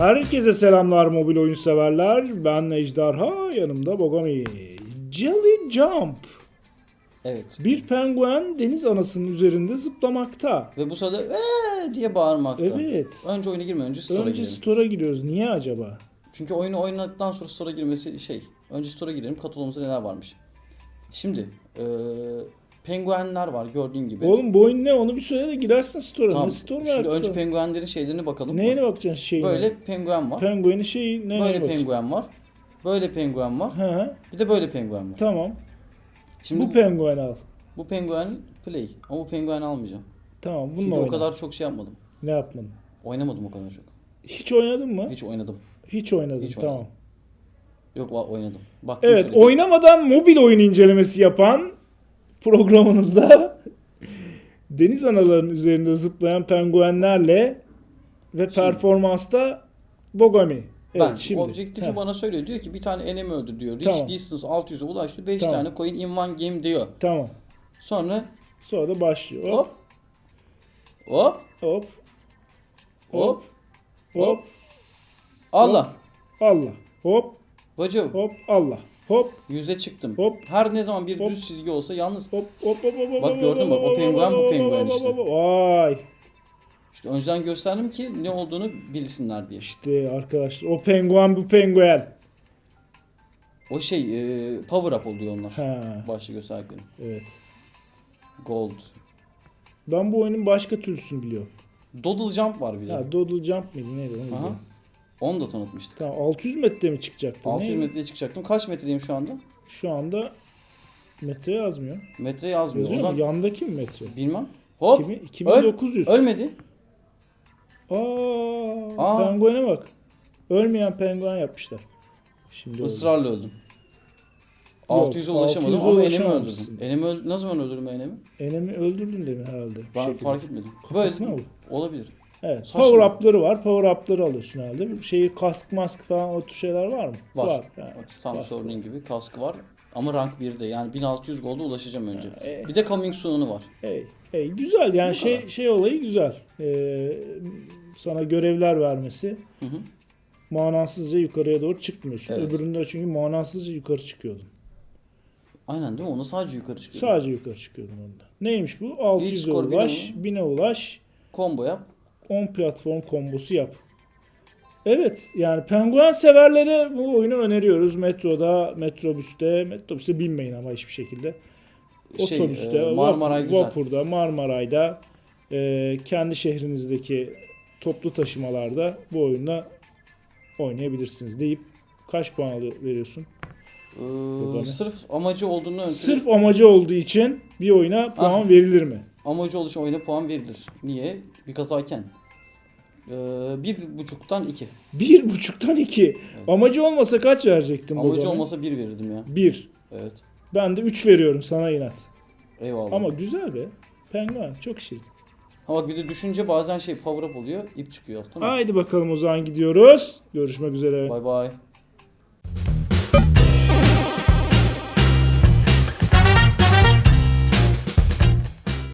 Herkese selamlar mobil oyun severler. Ben Ejderha, yanımda Bogami. Jelly Jump. Evet. Bir penguen deniz anasının üzerinde zıplamakta. Ve bu sırada eee diye bağırmakta. Evet. Önce oyuna girme, önce store'a Önce girelim. store'a giriyoruz. Niye acaba? Çünkü oyunu oynadıktan sonra store'a girmesi şey. Önce store'a girelim, katılımımızda neler varmış. Şimdi eee penguenler var gördüğün gibi. Oğlum bu oyun ne? Onu bir söyle de girersin store'a. Tamam. Ne store Şimdi önce meraklısı? penguenlerin şeylerine bakalım. Neyine bakacaksın şeyine? Böyle penguen var. Penguenin şeyi neyine böyle bakacaksın? penguen var. Böyle penguen var. He, Bir de böyle penguen var. tamam. Şimdi bu penguen al. bu penguen play. Ama bu penguen almayacağım. Tamam bununla Çünkü oyna. o kadar çok şey yapmadım. Ne yapmadın? Oynamadım o kadar çok. Hiç oynadın mı? Hiç oynadım. Hiç oynadın. Hiç tamam. oynadım. Yok oynadım. Baktım Evet, şöyle oynamadan mobil oyun incelemesi yapan programınızda deniz analarının üzerinde zıplayan penguenlerle ve performansta Bogami. Evet, ben şimdi. objektifi bana söylüyor. Diyor ki bir tane enemy öldü diyor. Reach Tamam. distance 600'e ulaştı. 5 Tamam. tane coin in one game diyor. Tamam. Sonra Sonra da başlıyor. Hop hop hop hop hop hop Allah. Allah. Hop Bacım hop Allah. Hop yüze çıktım. Hop. Her ne zaman bir Hop. düz çizgi olsa yalnız hop hop hop hop. Bak hop, gördün mü? hop, O hop, penguen bu hop, penguen hop, işte. hop, hop. Vay. işte önceden gösterdim ki ne olduğunu bilsinler diye. İşte arkadaşlar o penguen bu penguen. O şey e, power up oluyor onlar. Ha, Başta gösterdiklerim. evet. Gold. Ben bu oyunun başka türlüsünü biliyorum. Doodle jump var bir de. Ha, Doodle Jump mıydı neydi onu Aha. biliyorum. Onu da tanıtmıştık. Tamam 600 metre mi çıkacaktı? 600 neydi? metreye çıkacaktım. Kaç metreyim şu anda? Şu anda metre yazmıyor. Metre yazmıyor. Yazıyor mu? Yandaki mi metre? bilmem. Hop. Kimi, 2900. Ölmedi. Aa, Aa. penguene bak. Ölmeyen penguen yapmışlar. Şimdi öldü. Israrla öldüm. Yok, 600'e ulaşamadım 600'e ama enemi ulaşamamışsın. öldürdüm. Enemi öl ne zaman öldürdüm enemi? Enemi öldürdün demin herhalde. bir Ben şekilde. fark etmedim. Kafasına Böyle vur. olabilir. Evet. Saçma. Power up'ları var. Power up'ları alıyorsun herhalde. Şeyi kask mask falan o tür şeyler var mı? Var. Yani, Tam kask sorduğun gibi kaskı var. Ama rank 1'de yani 1600 golda ulaşacağım önce. e. Bir de coming soon'u var. Hey, hey, güzel yani Bu şey kadar. şey olayı güzel. Ee, sana görevler vermesi. Hı hı. Manasızca yukarıya doğru çıkmıyorsun. Evet. Öbüründe çünkü manasızca yukarı çıkıyordun. Aynen değil mi? Onu sadece yukarı çıkıyor. Sadece yukarı çıkıyordun onda. Neymiş bu? 600'e skor bine ulaş, mi? 1000'e ulaş, Combo yap. 10 platform kombosu yap. Evet yani penguen severlere bu oyunu öneriyoruz. Metroda, metrobüste, metrobüste binmeyin ama hiçbir şekilde. Şey, Otobüste, e, Marmaray vap- güzel. vapurda, Marmaray'da, e, kendi şehrinizdeki toplu taşımalarda bu oyunla oynayabilirsiniz deyip kaç puan veriyorsun? Ee, sırf amacı olduğunu ötürü Sırf amacı olduğu için bir oyuna puan Ah. verilir mi? amacı olduğu için oyuna puan verilir. Niye? Bir kazaken. Ee, bir buçuktan iki. Bir buçuktan iki. Amacı olmasa kaç verecektin Amacı bana? olmasa bir verirdim ya. Bir. Evet. Ben de 3 veriyorum sana inat. Eyvallah. Ama güzel be. Penguen çok şirin. Ha bak bir de düşünce bazen şey power up oluyor. ip çıkıyor. Tamam. Haydi bakalım o zaman gidiyoruz. Görüşmek üzere. Bay bay.